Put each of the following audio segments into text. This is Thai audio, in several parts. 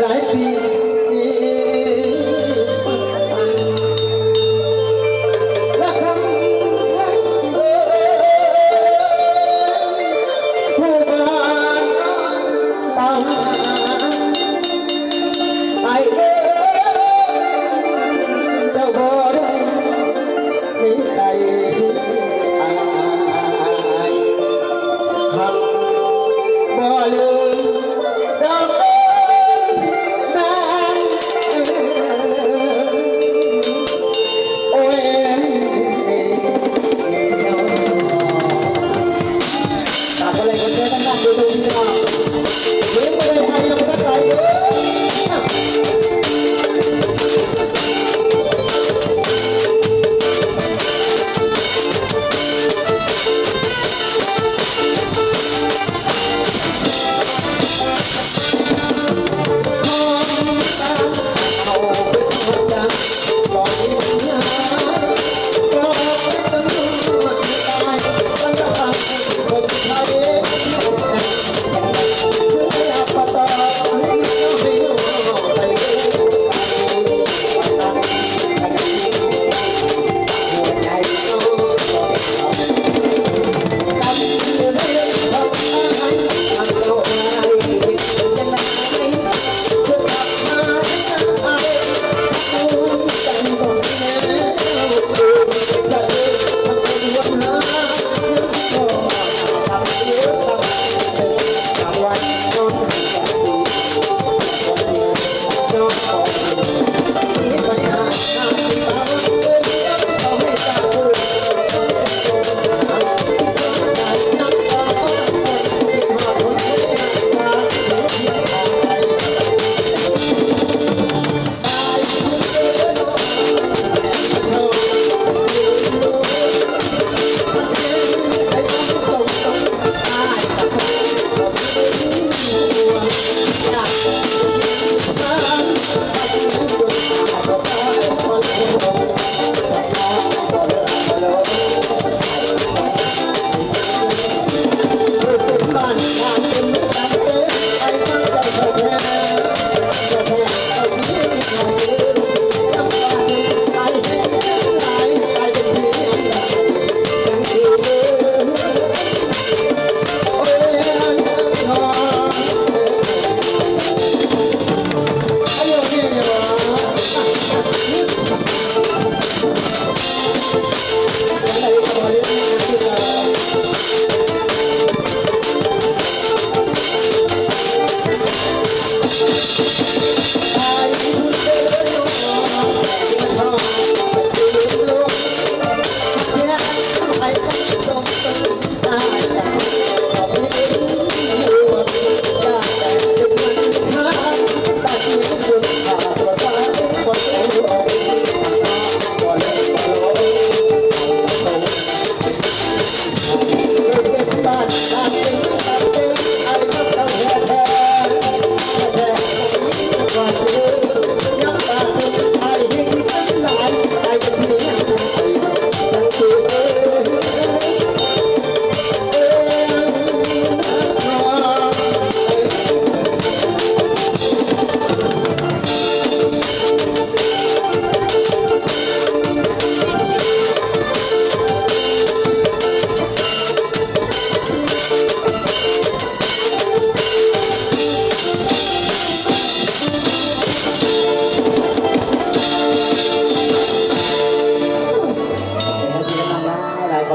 หลายปีบ่ลืม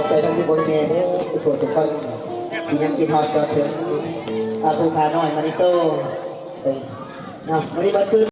อบใจทั้งที่บนเมย์เนี่ยสุดสุดคนดียังกินทอดจอดถึงอาภูคาน้อยมานิโซ่เนาะวันนี้บัดขึ้